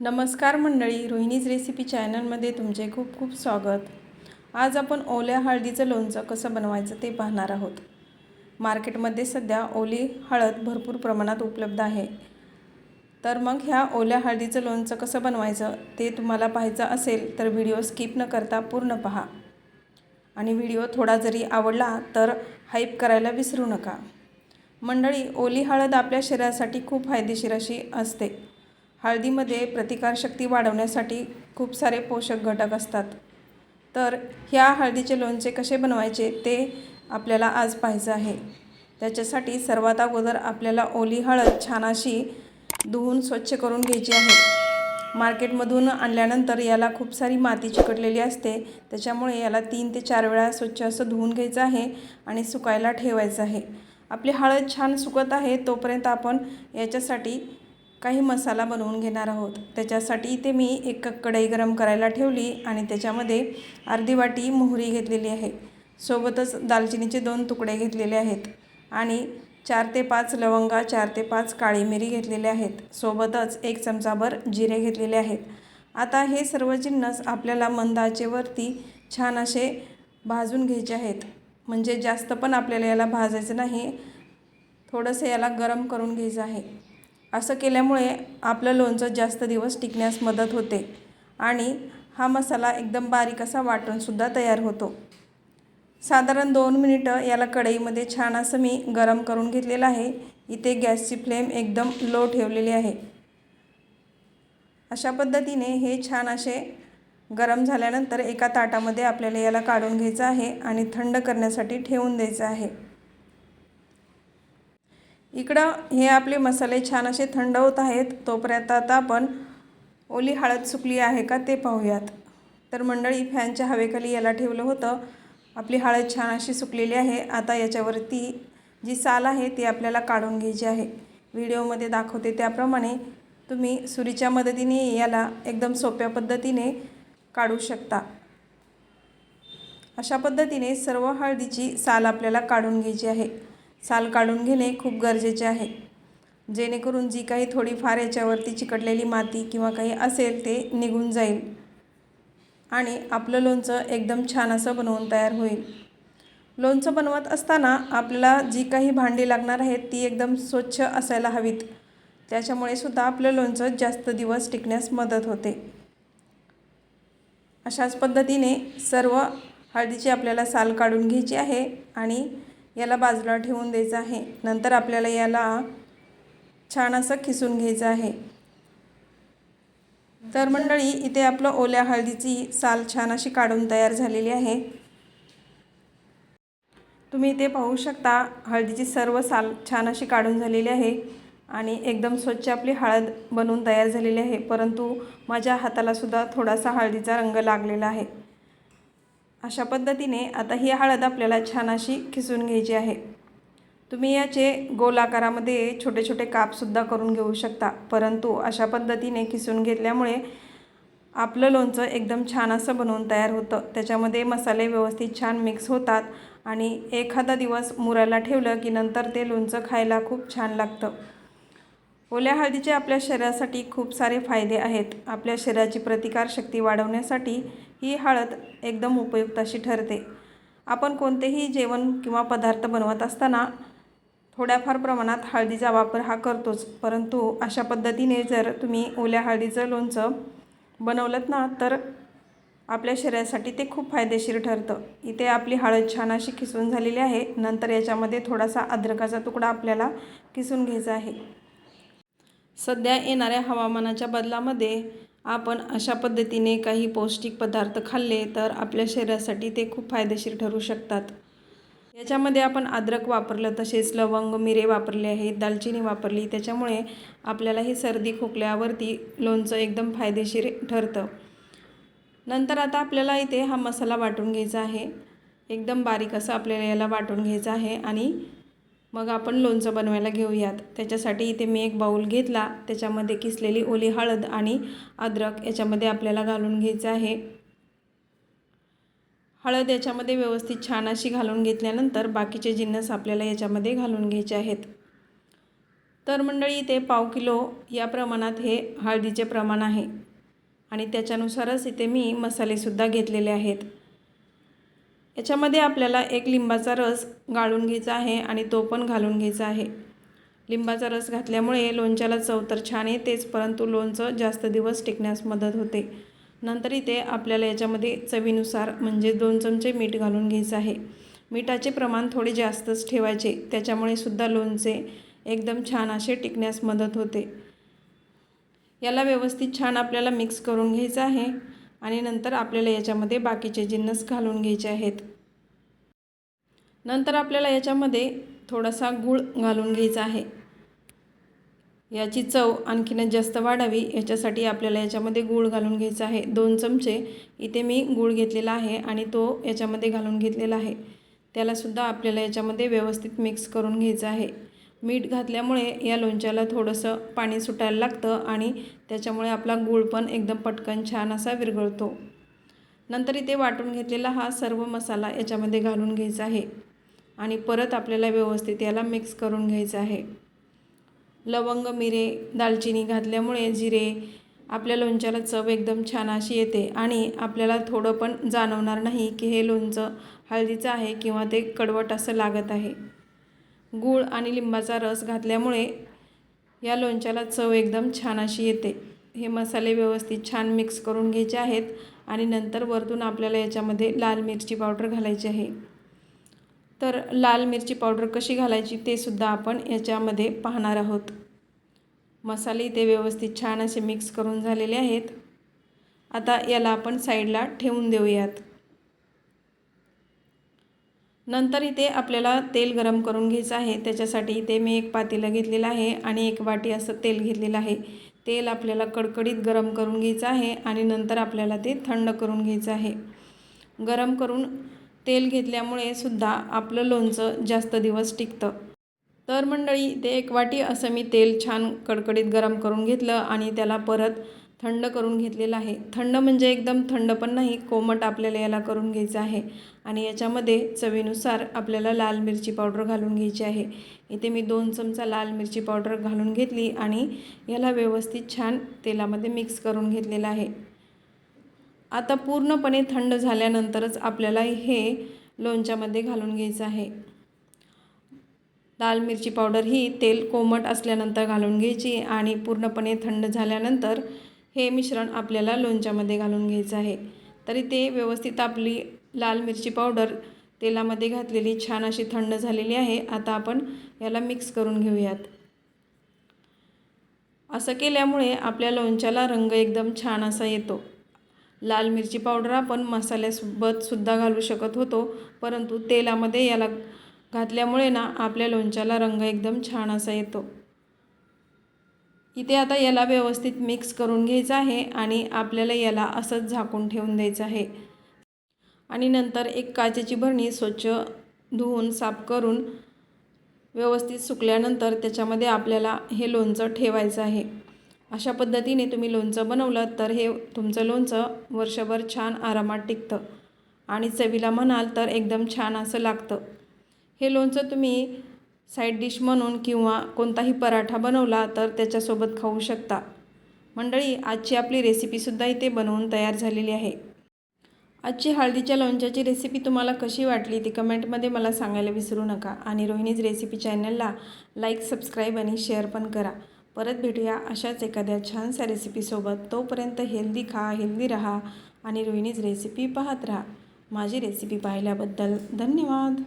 नमस्कार मंडळी रोहिणीज रेसिपी चॅनलमध्ये तुमचे खूप खूप स्वागत. आज आपण ओल्या हळदीचं लोणचं कसं बनवायचं ते पाहणार आहोत. मार्केटमध्ये सध्या ओली हळद भरपूर प्रमाणात उपलब्ध आहे. तर मग ह्या ओल्या हळदीचं लोणचं कसं बनवायचं ते तुम्हाला पाहायचं असेल तर व्हिडिओ स्किप न करता पूर्ण पहा. आणि व्हिडिओ थोडा जरी आवडला तर हाईप करायला विसरू नका. मंडळी ओली हळद आपल्या शरीरासाठी खूप फायदेशीर अशी असते. हळदीमध्ये प्रतिकारशक्ती वाढवण्यासाठी खूप सारे पोषक घटक असतात. तर ह्या हळदीचे लोणचे कसे बनवायचे ते आपल्याला आज पाहायचं आहे. त्याच्यासाठी सर्वात अगोदर आपल्याला ओली हळद छान अशी धुवून स्वच्छ करून घ्यायची आहे. मार्केटमधून आणल्यानंतर याला खूप सारी माती चिकटलेली असते. त्याच्यामुळे याला तीन ते चार वेळा स्वच्छ असं धुवून घ्यायचं आहे आणि सुकायला ठेवायचं आहे. आपली हळद छान सुकत आहे तोपर्यंत आपण याच्यासाठी काही मसाला बनवून घेणार आहोत. त्याच्यासाठी इथे मी एक कढई गरम करायला ठेवली आणि त्याच्यामध्ये अर्धी वाटी मोहरी घेतलेली आहे. सोबतच दालचिनीचे दोन तुकडे घेतलेले आहेत आणि चार ते पाच लवंगा चार ते पाच काळी मिरी घेतलेले आहेत. सोबतच एक चमचाभर जिरे घेतलेले आहेत. आता हे सर्व जिन्नस आपल्याला मंद आचेवरती छान असे भाजून घ्यायचे आहेत. म्हणजे जास्त पण आपल्याला याला भाजायचं नाही. थोडंसं याला गरम करून घ्यायचं आहे. असं केल्यामुळे आपलं लोणचं जास्त दिवस टिकण्यास मदत होते आणि हा मसाला एकदम बारीक असा वाटूनसुद्धा तयार होतो. साधारण दोन मिनिटं याला कढईमध्ये छान असं मी गरम करून घेतलेलं आहे. इथे गॅसची फ्लेम एकदम लो ठेवलेली आहे. अशा पद्धतीने हे छान असे गरम झाल्यानंतर एका ताटामध्ये आपल्याला याला काढून घ्यायचं आहे आणि थंड करण्यासाठी ठेवून द्यायचं आहे. इकडं हे आपले मसाले छान असे थंड होत आहेत तोपर्यंत आता आपण ओली हळद सुकली आहे का ते पाहूयात. तर मंडळी फॅनच्या हवेखाली याला ठेवलं होतं. आपली हळद छान अशी सुकलेली आहे. आता याच्यावरती जी साल आहे ती आपल्याला काढून घ्यायची आहे. व्हिडिओमध्ये दाखवते त्याप्रमाणे तुम्ही सुरीच्या मदतीने याला एकदम सोप्या पद्धतीने काढू शकता. अशा पद्धतीने सर्व हळदीची साल आपल्याला काढून घ्यायची आहे. साल काढून घेणे खूप गरजेचे आहे. जेणेकरून जी काही थोडीफार याच्यावरती चिकटलेली माती किंवा काही असेल ते निघून जाईल. आणि आपलं लोणचं एकदम छान असं बनवून तयार होईल. लोणचं बनवत असताना आपल्याला जी काही भांडी लागणार आहेत ती एकदम स्वच्छ असायला हवीत. त्याच्यामुळे सुद्धा आपलं लोणचं जास्त दिवस टिकण्यास मदत होते. अशाच पद्धतीने सर्व हळदीची आपल्याला साल काढून घ्यायची आहे आणि याला बाजूला ठेवून द्यायचं आहे. नंतर आपल्याला याला छान असं खिसून घ्यायचं आहे. तर मंडळी इथे आपलं ओल्या हळदीची साल छान अशी काढून तयार झालेली आहे. तुम्ही इथे पाहू शकता हळदीची सर्व साल छान अशी काढून झालेली आहे आणि एकदम स्वच्छ आपली हळद बनवून तयार झालेली आहे. परंतु माझ्या हातालासुद्धा थोडासा हळदीचा रंग लागलेला आहे. अशा पद्धतीने आता ही हळद आपल्याला छान अशी खिसून घ्यायची आहे. तुम्ही याचे गोल आकारामध्ये छोटे छोटे कापसुद्धा करून घेऊ शकता. परंतु अशा पद्धतीने खिसून घेतल्यामुळे आपलं लोणचं एकदम छान असं बनवून तयार होतं. त्याच्यामध्ये मसाले व्यवस्थित छान मिक्स होतात आणि एखादा दिवस मुरायला ठेवलं की नंतर ते लोणचं खायला खूप छान लागतं. ओल्या हळदीचे आपल्या शरीरासाठी खूप सारे फायदे आहेत. आपल्या शरीराची प्रतिकारशक्ती वाढवण्यासाठी ही हळद एकदम उपयुक्त अशी ठरते. आपण कोणतेही जेवण किंवा पदार्थ बनवत असताना थोड्याफार प्रमाणात हळदीचा वापर हा करतोच. परंतु अशा पद्धतीने जर तुम्ही ओल्या हळदीचं लोणचं बनवलं ना तर आपल्या शरीरासाठी ते खूप फायदेशीर ठरतं. इथे आपली हळद छान अशी किसून झालेली आहे. नंतर याच्यामध्ये थोडासा अद्रकाचा तुकडा आपल्याला किसून घ्यायचा आहे. सध्या येणाऱ्या हवामानाच्या बदलामध्ये आपण अशा पद्धतीने काही पौष्टिक पदार्थ खाल्ले तर आपल्या शरीरासाठी ते खूप फायदेशीर ठरू शकतात. याच्यामध्ये आपण अद्रक वापरलं तसेच लवंग मिरे वापरले आहेत दालचिनी वापरली. त्याच्यामुळे आपल्याला ही सर्दी खोकल्यावरती लोणचं एकदम फायदेशीर ठरतं. नंतर आता आपल्याला इथे हा मसाला वाटून घ्यायचा आहे. एकदम बारीक असं आपल्याला याला वाटून घ्यायचं आहे आणि मग आपण लोणचं बनवायला घेऊयात. त्याच्यासाठी इथे मी एक बाऊल घेतला. त्याच्यामध्ये किसलेली ओली हळद आणि अद्रक याच्यामध्ये आपल्याला घालून घ्यायचं आहे. हळद याच्यामध्ये व्यवस्थित छान अशी घालून घेतल्यानंतर बाकीचे जिन्नस आपल्याला याच्यामध्ये घालून घ्यायचे आहेत. तर मंडळी इथे पाव किलो या प्रमाणात हे हळदीचे प्रमाण आहे. आणि त्याच्यानुसारच इथे मी मसालेसुद्धा घेतलेले आहेत. याच्यामध्ये आपल्याला एक लिंबाचा रस गाळून घ्यायचा आहे आणि तो पण घालून घ्यायचा आहे. लिंबाचा रस घातल्यामुळे लोणच्याला चव तर छान येतेच परंतु लोणचं जास्त दिवस टिकण्यास मदत होते. नंतर इथे आपल्याला याच्यामध्ये चवीनुसार म्हणजे दोन चमचे मीठ घालून घ्यायचं आहे. मिठाचे प्रमाण थोडे जास्तच ठेवायचे त्याच्यामुळे सुद्धा लोणचे एकदम छान असे टिकण्यास मदत होते. याला व्यवस्थित छान आपल्याला मिक्स करून घ्यायचं आहे. आणि नंतर आपल्याला याच्यामध्ये बाकीचे जिन्नस घालून घ्यायचे आहेत. नंतर आपल्याला याच्यामध्ये थोडासा गूळ घालून घ्यायचा आहे. याची चव आणखीनच जास्त वाढावी याच्यासाठी आपल्याला याच्यामध्ये गूळ घालून घ्यायचा आहे. दोन चमचे इथे मी गूळ घेतलेला आहे आणि तो याच्यामध्ये घालून घेतलेला आहे. त्यालासुद्धा आपल्याला याच्यामध्ये व्यवस्थित मिक्स करून घ्यायचं आहे. मीठ घातल्यामुळे या लोणच्याला थोडंसं पाणी सुटायला लागतं आणि त्याच्यामुळे आपला गूळ पण एकदम पटकन छान असा विरघळतो. नंतर इथे वाटून घेतलेला हा सर्व मसाला याच्यामध्ये घालून घ्यायचा आहे आणि परत आपल्याला व्यवस्थित याला मिक्स करून घ्यायचं आहे. लवंग मिरे दालचिनी घातल्यामुळे जिरे आपल्या लोणच्याला चव एकदम छान अशी येते आणि आपल्याला थोडं पण जाणवणार नाही की हे लोणचं हळदीचं आहे किंवा ते कडवट असं लागत आहे. गूळ आणि लिंबाचा रस घातल्यामुळे या लोणच्याला चव एकदम छान अशी येते. हे मसाले व्यवस्थित छान मिक्स करून घ्यायचे आहेत आणि नंतर वरतून आपल्याला याच्यामध्ये लाल मिरची पावडर घालायची आहे. तर लाल मिरची पावडर कशी घालायची ते सुद्धा आपण याच्यामध्ये पाहणार आहोत. मसाले ते व्यवस्थित छान असे मिक्स करून झालेले आहेत. आता याला आपण साईडला ठेवून देऊयात. नंतर इथे आपल्याला तेल गरम करून घ्यायचं आहे. त्याच्यासाठी इथे मी एक पातेलं घेतलेलं आहे आणि एक वाटी असं तेल घेतलेलं आहे. तेल आपल्याला कडकडीत गरम करून घ्यायचं आहे आणि नंतर आपल्याला ते थंड करून घ्यायचं आहे. गरम करून तेल घेतल्यामुळे सुद्धा आपलं लोणचं जास्त दिवस टिकतं. तर मंडळी ते एक वाटी असं मी तेल छान कडकडीत गरम करून घेतलं आणि त्याला परत थंड करून घेतलेलं आहे. थंड म्हणजे एकदम थंड पण नाही कोमट आपल्याला याला करून घ्यायचं आहे. आणि याच्यामध्ये चवीनुसार आपल्याला लाल मिरची पावडर घालून घ्यायची आहे. इथे मी दोन चमचा लाल मिरची पावडर घालून घेतली आणि याला व्यवस्थित छान तेलामध्ये मिक्स करून घेतलेलं आहे. आता पूर्णपणे थंड झाल्यानंतरच आपल्याला हे लोणच्यामध्ये घालून घ्यायचं आहे. लाल मिरची पावडर ही तेल कोमट असल्यानंतर घालून घ्यायची आणि पूर्णपणे थंड झाल्यानंतर हे मिश्रण आपल्याला लोणच्यामध्ये घालून घ्यायचं आहे. तरी ते व्यवस्थित आपली लाल मिरची पावडर तेलामध्ये घातलेली छान अशी थंड झालेली आहे. आता आपण याला मिक्स करून घेऊयात. असं केल्यामुळे आपल्या लोणच्याला रंग एकदम छान असा येतो. लाल मिरची पावडर आपण मसाल्यासोबत सुद्धा घालू शकत होतो परंतु तेलामध्ये याला घातल्यामुळे ना आपल्या लोणच्याला रंग एकदम छान असा येतो. इथे आता याला व्यवस्थित मिक्स करून घ्यायचं आहे आणि आपल्याला याला असंच झाकून ठेवून द्यायचं आहे. आणि नंतर एक काचेची भरणी स्वच्छ धुवून साफ करून व्यवस्थित सुकल्यानंतर त्याच्यामध्ये आपल्याला हे लोणचं ठेवायचं आहे. अशा पद्धतीने तुम्ही लोणचं बनवलं तर हे तुमचं लोणचं वर्षभर छान आरामात टिकतं. आणि चवीला म्हणाल तर एकदम छान असं लागतं. हे लोणचं तुम्ही साईड डिश म्हणून किंवा कोणताही पराठा बनवला तर त्याच्यासोबत खाऊ शकता. मंडळी आजची आपली रेसिपीसुद्धा इथे बनवून तयार झालेली आहे. आजची हळदीच्या लोणच्याची रेसिपी तुम्हाला कशी वाटली ती कमेंटमध्ये मला सांगायला विसरू नका आणि रोहिणीज रेसिपी चॅनलला लाईक सबस्क्राईब आणि शेअर पण करा. परत भेटूया अशाच एखाद्या छानशा रेसिपीसोबत तोपर्यंत हेल्दी खा हेल्दी राहा आणि रोहिणीज रेसिपी पाहत राहा. माझी रेसिपी पाहिल्याबद्दल धन्यवाद.